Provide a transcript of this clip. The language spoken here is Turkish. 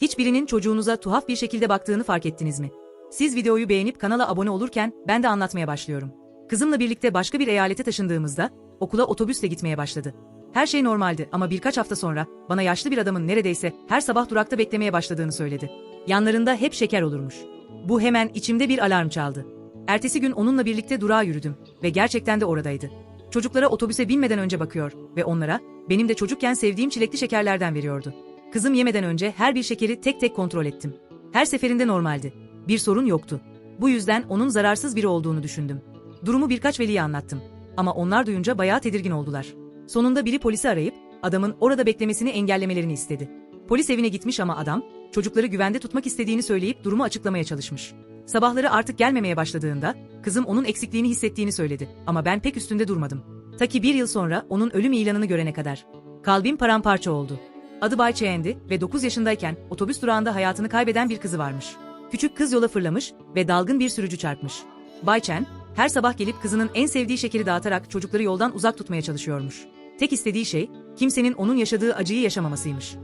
Hiçbirinin çocuğunuza tuhaf bir şekilde baktığını fark ettiniz mi? Siz videoyu beğenip kanala abone olurken ben de anlatmaya başlıyorum. Kızımla birlikte başka bir eyalete taşındığımızda okula otobüsle gitmeye başladı. Her şey normaldi ama birkaç hafta sonra bana yaşlı bir adamın neredeyse her sabah durakta beklemeye başladığını söyledi. Yanlarında hep şeker olurmuş. Bu hemen içimde bir alarm çaldı. Ertesi gün onunla birlikte durağa yürüdüm ve gerçekten de oradaydı. Çocuklara otobüse binmeden önce bakıyor ve onlara benim de çocukken sevdiğim çilekli şekerlerden veriyordu. Kızım yemeden önce her bir şekeri tek tek kontrol ettim. Her seferinde normaldi. Bir sorun yoktu. Bu yüzden onun zararsız biri olduğunu düşündüm. Durumu birkaç veliye anlattım. Ama onlar duyunca bayağı tedirgin oldular. Sonunda biri polisi arayıp adamın orada beklemesini engellemelerini istedi. Polis evine gitmiş ama adam çocukları güvende tutmak istediğini söyleyip durumu açıklamaya çalışmış. Sabahları artık gelmemeye başladığında kızım onun eksikliğini hissettiğini söyledi ama ben pek üstünde durmadım. Ta ki bir yıl sonra onun ölüm ilanını görene kadar. Kalbim paramparça oldu. Adı Bay Çeyendi ve 9 yaşındayken otobüs durağında hayatını kaybeden bir kızı varmış. Küçük kız yola fırlamış ve dalgın bir sürücü çarpmış. Bay Chen, her sabah gelip kızının en sevdiği şekeri dağıtarak çocukları yoldan uzak tutmaya çalışıyormuş. Tek istediği şey, kimsenin onun yaşadığı acıyı yaşamamasıymış.